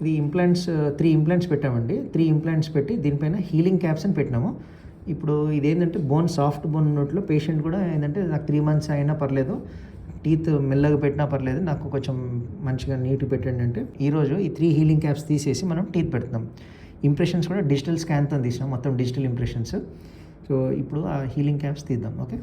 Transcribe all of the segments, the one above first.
ఇది implants three implants పెట్టామండి. Three implants పెట్టి దీనిపైన హీలింగ్ క్యాప్స్ అని పెట్టినాము. ఇప్పుడు ఇదేంటంటే బోన్ సాఫ్ట్ బోన్ ఉన్నట్లు పేషెంట్ కూడా ఏంటంటే నాకు త్రీ మంత్స్ అయినా పర్లేదు టీత్ మెల్లగా పెట్టినా పర్లేదు నాకు కొంచెం మంచిగా నీట్గా పెట్టండి అంటే ఈరోజు ఈ త్రీ హీలింగ్ క్యాప్స్ తీసేసి మనం టీత్ పెడుతున్నాం. ఇంప్రెషన్స్ కూడా డిజిటల్ స్కాన్తో తీసినాం మొత్తం డిజిటల్ ఇంప్రెషన్స్ సో ఇప్పుడు ఆ హీలింగ్ క్యాప్స్ తీద్దాం ఓకే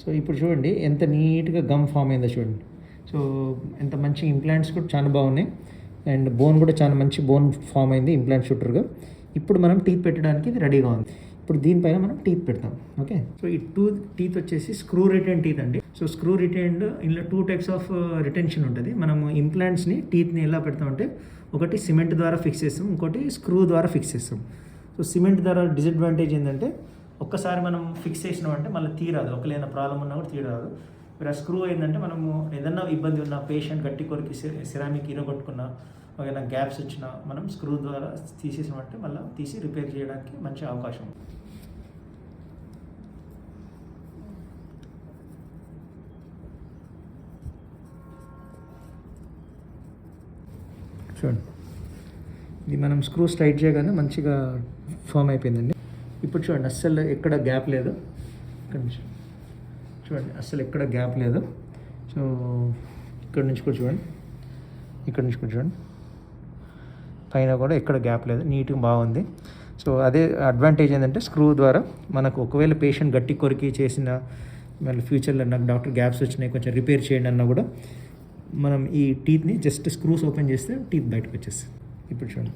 సో ఇప్పుడు చూడండి ఎంత నీట్గా గమ్ ఫామ్ అయిందో చూడండి. సో ఎంత మంచి ఇంప్లాంట్స్ కూడా చాలా బాగున్నాయి. అండ్ బోన్ కూడా చాలా మంచి బోన్ ఫామ్ అయింది ఇంప్లాంట్ షూటర్గా ఇప్పుడు మనం టీత్ పెట్టడానికి ఇది రెడీగా ఉంది. ఇప్పుడు దీనిపైన మనం టీత్ పెడతాం ఓకే? సో ఈ టూ టీత్ వచ్చేసి స్క్రూ రిటైన్ టీత్ అండి. సో స్క్రూ రిటైన్డ్ ఇందులో టూ టైప్స్ ఆఫ్ రిటెన్షన్ ఉంటుంది. మనం ఇంప్లాంట్స్ని టీత్ని ఎలా పెడతామంటే ఒకటి సిమెంట్ ద్వారా ఫిక్స్ చేస్తాం ఇంకోటి స్క్రూ ద్వారా ఫిక్స్ చేస్తాం. సో సిమెంట్ ద్వారా డిసడ్వాంటేజ్ ఏంటంటే ఒక్కసారి మనం ఫిక్స్ చేసినామంటే మళ్ళీ తీరాదు. ఒకవేళ ప్రాబ్లం ఉన్నా కూడా తీరాదు. మీరు ఆ స్క్రూ ఏంటంటే మనము ఏదన్నా ఇబ్బంది ఉన్న పేషెంట్ గట్టి కొరికి సిరామిక్ ఇరగొట్టుకున్న ఏదైనా గ్యాప్స్ వచ్చినా మనం స్క్రూ ద్వారా తీసేసామంటే మళ్ళీ తీసి రిపేర్ చేయడానికి మంచి అవకాశం ఉంది. చూడండి. ఇది మనం స్క్రూ స్ట్రైట్ చేయగానే మంచిగా ఫామ్ అయిపోయిందండి. ఇప్పుడు చూడండి అస్సలు ఎక్కడ గ్యాప్ లేదు. ఇక్కడ నుంచి చూడండి అస్సలు ఎక్కడ గ్యాప్ లేదు. సో ఇక్కడ నుంచి కూడా చూడండి. ఇక్కడ నుంచి కూడా చూడండి. పైన కూడా ఎక్కడ గ్యాప్ లేదు. నీట్గా బాగుంది. సో అదే అడ్వాంటేజ్ ఏంటంటే స్క్రూ ద్వారా మనకు ఒకవేళ పేషెంట్ గట్టి కొరికి చేసిన మళ్ళీ ఫ్యూచర్లో నాకు డాక్టర్ గ్యాప్స్ వచ్చినాయి కొంచెం రిపేర్ చేయండి అన్నా కూడా మనం ఈ టీత్ని జస్ట్ స్క్రూస్ ఓపెన్ చేస్తే టీత్ బయటకు వచ్చేస్తుంది ఇప్పుడు చూడండి.